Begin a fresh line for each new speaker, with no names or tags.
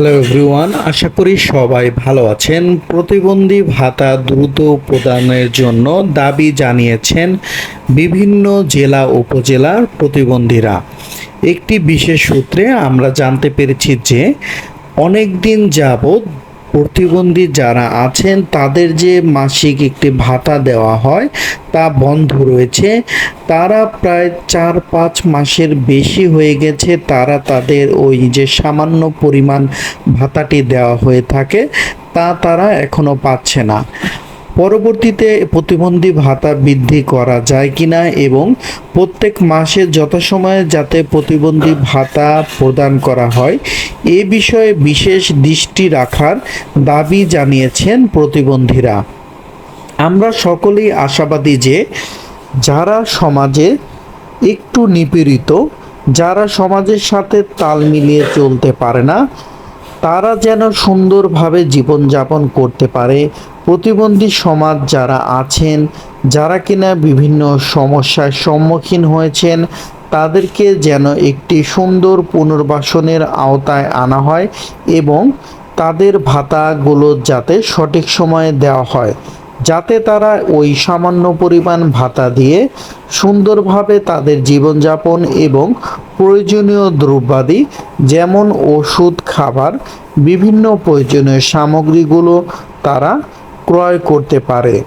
Hello everyone আশা করি সবাই ভালো আছেন। প্রতিবন্ধী ভাতা দ্রুত প্রদানের জন্য দাবি জানিয়েছেন বিভিন্ন জেলা, উপজেলার প্রতিবন্ধীরা। একটি বিশেষ সূত্রে আমরা জানতে পেরেছি যে অনেক দিন যাবৎ প্রতিবন্ধী যারা আছেন, তাদের যে মাসিক একটি ভাতা দেওয়া হয়, তা বন্ধ রয়েছে। তারা প্রায় চার পাঁচ মাসের বেশি হয়ে গেছে, তারা তাদের ওই যে সামান্য পরিমাণ ভাতাটি দেওয়া হয়ে থাকে, তা তারা এখনও পাচ্ছে না। পরবর্তীতে প্রতিবন্ধী ভাতা বৃদ্ধি করা যায় কিনা এবং প্রত্যেক মাসে যথাসময়ে যাতে প্রতিবন্ধী ভাতা প্রদান করা হয়, এ বিষয়ে বিশেষ দৃষ্টি রাখার দাবি জানিয়েছেন প্রতিবন্ধীরা। আমরা সকলেই আশাবাদী যে যারা সমাজে একটু নিপীড়িত, যারা সমাজের সাথে তাল মিলিয়ে চলতে পারে না তারা যেন সুন্দরভাবে জীবনযাপন করতে পারে। প্রতিবন্ধী সমাজ যারা আছেন, যারা কিনা বিভিন্ন সমস্যার সম্মুখীন হয়েছেন, তাদেরকে যেন একটি সুন্দর পুনর্বাসনের আওতায় আনা হয় এবং তাদের ভাতাগুলো যাতে সঠিক সময়ে দেওয়া হয়। যাতে তারা ওই সামান্য পরিমাণ ভাতা দিয়ে সুন্দরভাবে তাদের জীবনযাপন এবং প্রয়োজনীয় দ্রব্যাদি যেমন ওষুধ, খাবার, বিভিন্ন প্রয়োজনীয় সামগ্রীগুলো তারা ক্রয় করতে পারে।